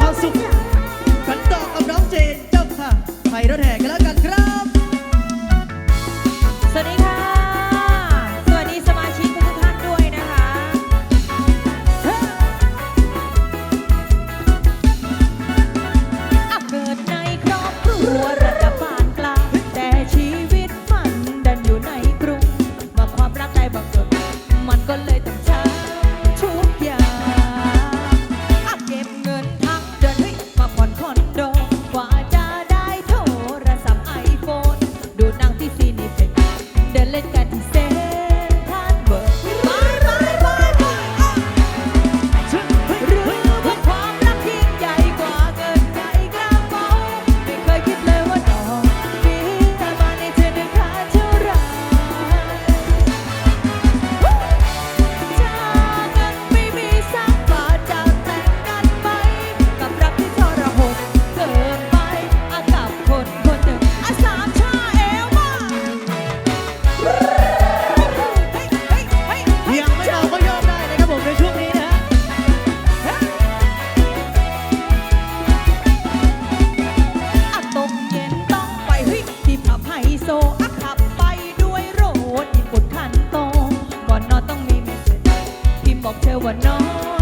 ความสุขขันต่อกับน้องเจนเจ้าค่ะไปรถแห่กันแล้วกัน no.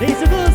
你是哥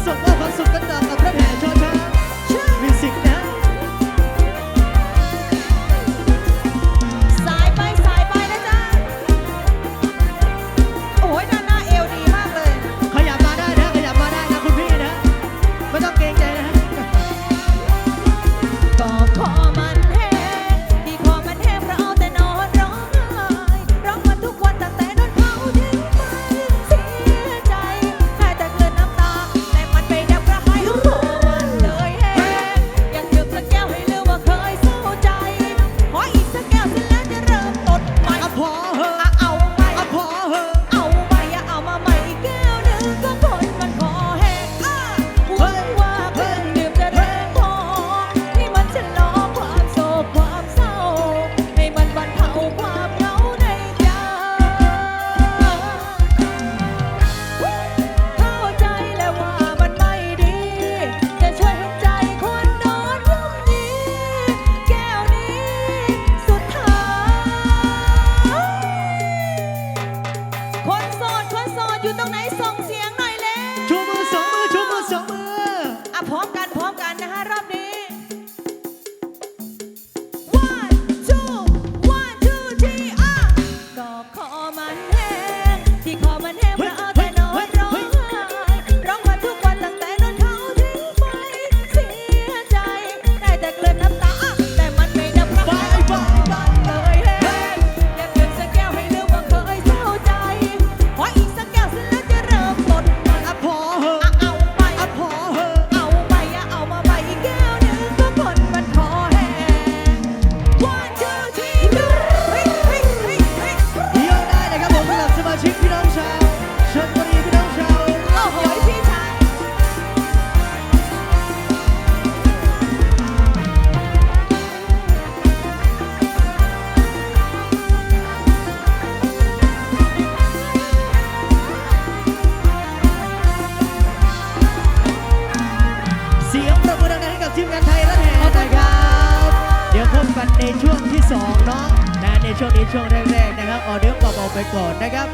ไปก่อนนะครับ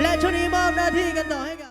และช่วงนี้มอบหน้าที่กันต่อให้กับ